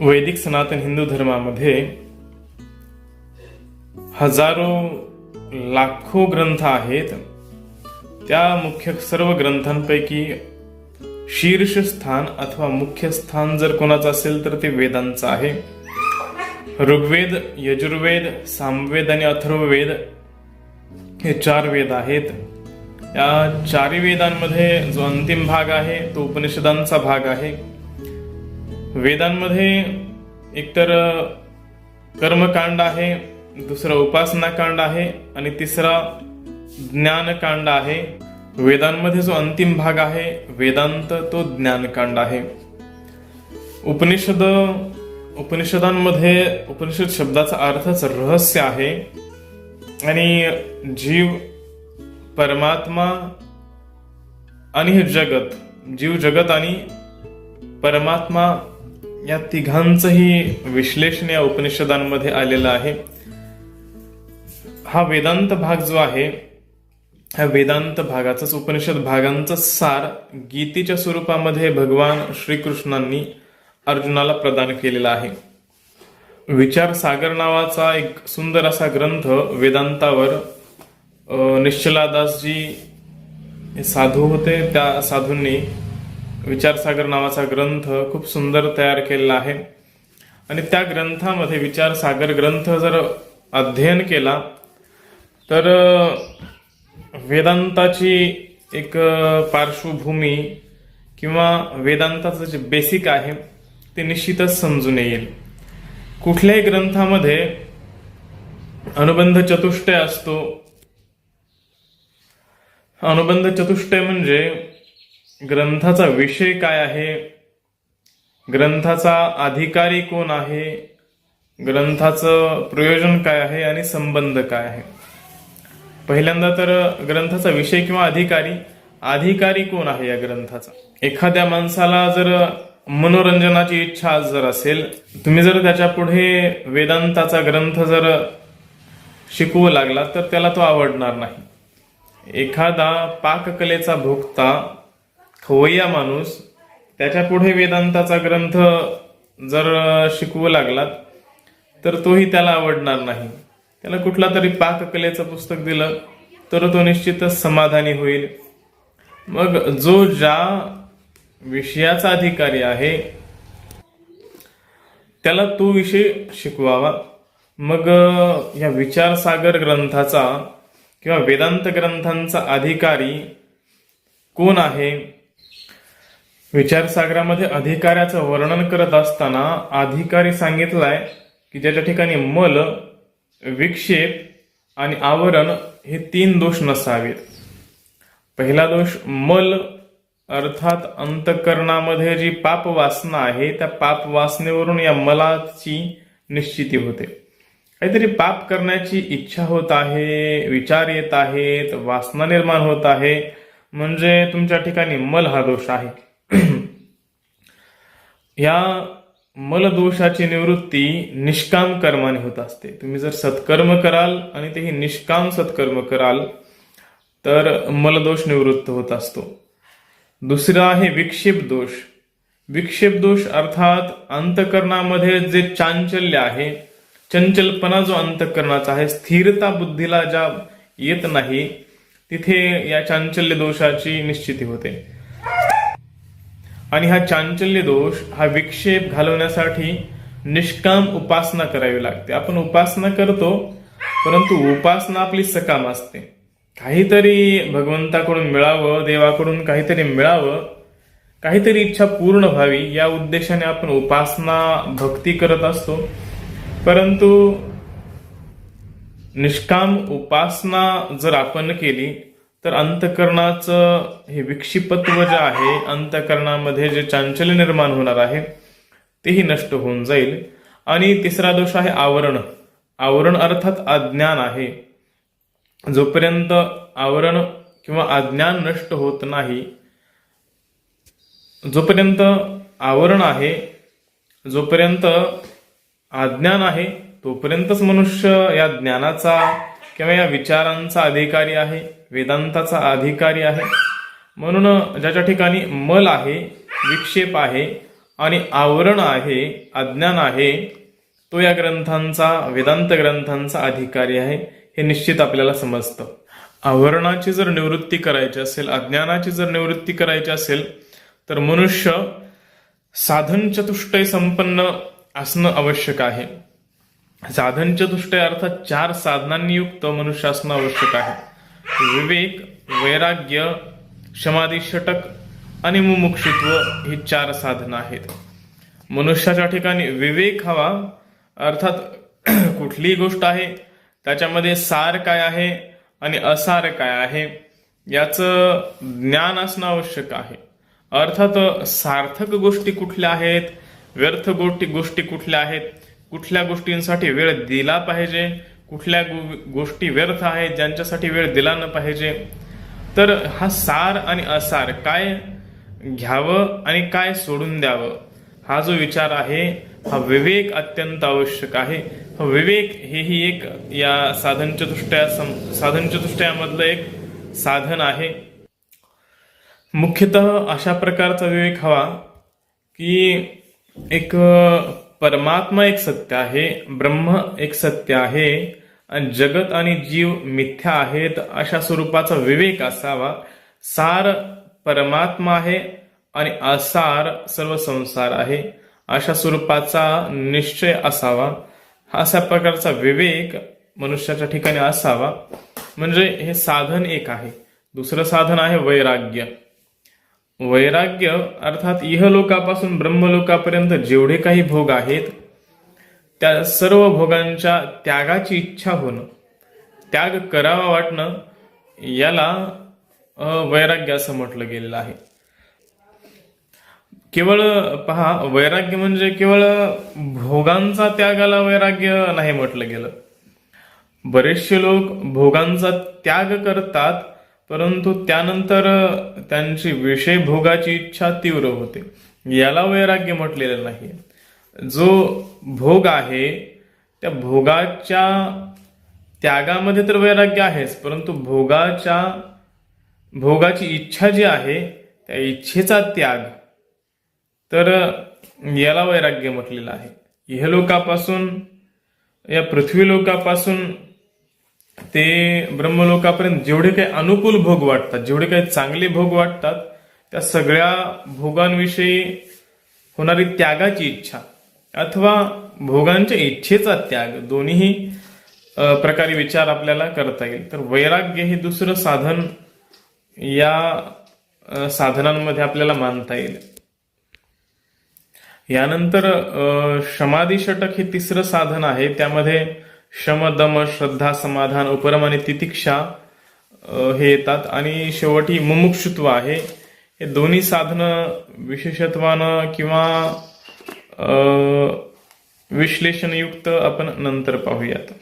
वैदिक सनातन हिंदू धर्मामध्ये हजारो लाखो ग्रंथ आहेत. त्या मुख्य सर्व ग्रंथांपैकी शीर्षस्थान अथवा मुख्य स्थान जर कोणाचं असेल तर ते वेदांचं आहे. ऋग्वेद यजुर्वेद सामवेद आणि अथर्ववेद हे चार वेद आहेत. या चारी वेदांमध्ये जो अंतिम भाग आहे तो उपनिषदांचा भाग आहे. वेदांमध्ये एकतर कर्मकांड आहे दुसरं उपासनाकांड आहे आणि तिसरा ज्ञानकांड आहे. वेदांमध्ये जो अंतिम भाग आहे वेदांत तो ज्ञानकांड आहे. उपनिषद उपनिषदांमध्ये उपनिषद शब्दाचा अर्थच रहस्य आहे आणि जीव परमात्मा आणि हे जगत जीव जगत आणि परमात्मा या तिघांचंही विश्लेषण या उपनिषदांमध्ये आलेलं आहे. हा वेदांत भाग जो आहे ह्या वेदांत भागाचाच उपनिषद भागांचा सार गीतेच्या स्वरूपामध्ये भगवान श्रीकृष्णांनी अर्जुनाला प्रदान केलेला आहे. विचार सागर नावाचा एक सुंदर असा ग्रंथ वेदांतावर निश्चलादासजी साधू होते त्या साधूंनी विचारसागर नावाचा ग्रंथ खूप सुंदर तयार केलेला आहे. आणि त्या ग्रंथामध्ये विचारसागर ग्रंथ जर अध्ययन केला तर वेदांताची एक पार्श्वभूमी किंवा वेदांताचं जे बेसिक आहे ते निश्चितच समजून येईल. कुठल्याही ग्रंथामध्ये अनुबंध चतुष्टय असतो. अनुबंध चतुष्टय म्हणजे ग्रंथाचा विषय काय आहे? ग्रंथाचा अधिकारी कोण आहे? ग्रंथाचं प्रयोजन काय आहे आणि संबंध काय आहे? पहिल्यांदा तर ग्रंथाचा विषय किंवा अधिकारी अधिकारी कोण आहे या ग्रंथाचा? एखाद्या माणसाला जर मनोरंजनाची इच्छा जर असेल तुम्ही जर त्याच्या पुढे वेदांताचा ग्रंथ जर शिकवू लागला तर त्याला तो आवडणार नाही. एखादा पाककलेचा भोगता खवय्या माणूस. त्याच्या पुढे वेदांताचा ग्रंथ जर शिकवू लागलात तर तोही त्याला आवडणार नाही. त्याला कुठला तरी पाककलेचं पुस्तक दिलं तर तो निश्चितच समाधानी होईल. मग जो ज्या विषयाचा अधिकारी आहे त्याला तो विषय शिकवावा. मग या विचारसागर ग्रंथाचा किंवा वेदांत ग्रंथांचा अधिकारी कोण आहे? विचारसागरामध्ये अधिकाऱ्याचं वर्णन करत असताना अधिकारी सांगितलाय की ज्याच्या ठिकाणी मल विक्षेप आणि आवरण हे तीन दोष नसावेत. पहिला दोष मल अर्थात अंतकरणामध्ये जी पाप वासना आहे त्या पाप वासनेवरून या मलाची निश्चिती होते. काहीतरी पाप करण्याची इच्छा होत आहे विचार येत आहेत वासना निर्माण होत आहे म्हणजे तुमच्या ठिकाणी मल हा दोष आहे. या मलदोषाची निवृत्ती निष्काम कर्माने होत असते. तुम्ही जर सत्कर्म कराल आणि तेही निष्काम सत्कर्म कराल तर मलदोष निवृत्त होत असतो. दुसरा आहे विक्षेप दोष. विक्षेप दोष अर्थात अंतकरणामध्ये जे चांचल्य आहे चंचलपणा जो अंतकरणाचा आहे स्थिरता बुद्धीला ज्या येत नाही तिथे या चांचल्य दोषाची निश्चिती होते. आणि हा चांचल्य दोष हा विक्षेप घालवण्यासाठी निष्काम उपासना करावी लागते. आपण उपासना करतो परंतु उपासना आपली सकाम असते. काहीतरी भगवंताकडून मिळावं देवाकडून काहीतरी मिळावं काहीतरी इच्छा पूर्ण व्हावी या उद्देशाने आपण उपासना भक्ती करत असतो. परंतु निष्काम उपासना जर आपण केली तर अंतकरणाचं हे विक्षिपत्व जे आहे अंतकरणामध्ये जे चांचल्य निर्माण होणार आहे तेही नष्ट होऊन जाईल. आणि तिसरा दोष आहे आवरण. आवरण अर्थात अज्ञान आहे. जोपर्यंत आवरण किंवा अज्ञान नष्ट होत नाही जोपर्यंत आवरण आहे जोपर्यंत अज्ञान आहे तोपर्यंतच मनुष्य या ज्ञानाचा किंवा या विचारांचा अधिकारी आहे. वेदांताचा अधिकारी आहे. म्हणून ज्याच्या ठिकाणी मल आहे विक्षेप आहे आणि आवरण आहे अज्ञान आहे तो या ग्रंथांचा वेदांत ग्रंथांचा अधिकारी आहे हे निश्चित आपल्याला समजतं. आवरणाची जर निवृत्ती करायची असेल अज्ञानाची जर निवृत्ती करायची असेल तर मनुष्य साधन चतुष्टय संपन्न असणं आवश्यक आहे. साधन चतुष्टय अर्थात चार साधनांनी युक्त मनुष्य असणं आवश्यक आहे. विवेक वैराग्य समाधी षटक आणि मुमुक्षुत्व ही चार साधनं आहेत. मनुष्याच्या ठिकाणी विवेक हवा अर्थात कुठलीही गोष्ट आहे त्याच्यामध्ये सार काय आहे आणि असार काय आहे याचं ज्ञान असणं आवश्यक आहे. अर्थात सार्थक गोष्टी कुठल्या आहेत व्यर्थ गोष्टी गोष्टी कुठल्या आहेत कुठल्या गोष्टींसाठी वेळ दिला पाहिजे कुठल्या गोष्टी व्यर्थ आहेत ज्यांच्यासाठी वेळ दिला न पाहिजे. तर हा सार आणि असार काय घ्यावं आणि काय सोडून द्यावं? हा जो विचार आहे हा विवेक अत्यंत आवश्यक आहे. हा विवेक हेही एक या साधन चतुष्टया साधन चतुष्टयामधलं एक साधन आहे. मुख्यतः अशा प्रकारचा विवेक हवा की एक परमात्मा एक सत्य आहे ब्रह्म एक सत्य आहे आणि जगत आणि जीव मिथ्या आहेत अशा स्वरूपाचा विवेक असावा. सार परमात्मा आहे आणि असार सर्व संसार आहे अशा स्वरूपाचा निश्चय असावा. अशा प्रकारचा विवेक मनुष्याच्या ठिकाणी असावा. म्हणजे हे साधन एक आहे. दुसरं साधन आहे वैराग्य. वैराग्य अर्थात इहलोकापासून ब्रह्मलोकापर्यंत जेवढे काही भोग आहेत त्या सर्व भोगांच्या त्यागाची इच्छा होणं त्याग करावा वाटणं याला वैराग्य असं म्हटलं गेलेलं आहे. केवळ पहा वैराग्य म्हणजे केवळ भोगांचा त्यागाला वैराग्य नाही म्हटलं गेलं. बरेचसे लोक भोगांचा त्याग करतात परंतु त्यानंतर त्यांची विषय भोगाची इच्छा तीव्र होते. याला वैराग्य म्हटलेलं नाही. जो भोग आहे त्या भोगाच्या त्यागामध्ये तर वैराग्य आहेच परंतु भोगाच्या भोगाची इच्छा जी आहे त्या इच्छेचा त्याग. तर याला वैराग्य म्हटलेलं आहे. इहलोकापासून या पृथ्वी लोकापासून ते ब्रह्मलोकापर्यंत जेवढे काही अनुकूल भोग वाटतात जेवढे काही चांगले भोग वाटतात त्या सगळ्या भोगांविषयी होणारी त्यागाची इच्छा अथवा भोगांच्या इच्छेचा त्याग दोन्ही प्रकारे विचार आपल्याला करता येईल. तर वैराग्य हे दुसरं साधन या साधनांमध्ये आपल्याला मानता येईल. यानंतर समाधी षटक हे तिसरं साधन आहे. त्यामध्ये शम दम श्रद्धा समाधान उपरम आणि तितिक्षा हे येतात. आणि शेवटी मुमुक्षुत्व आहे हे दोन्ही साधनं विशेषत्वानं किंवा विश्लेषणयुक्त आपण नंतर पाहूयात.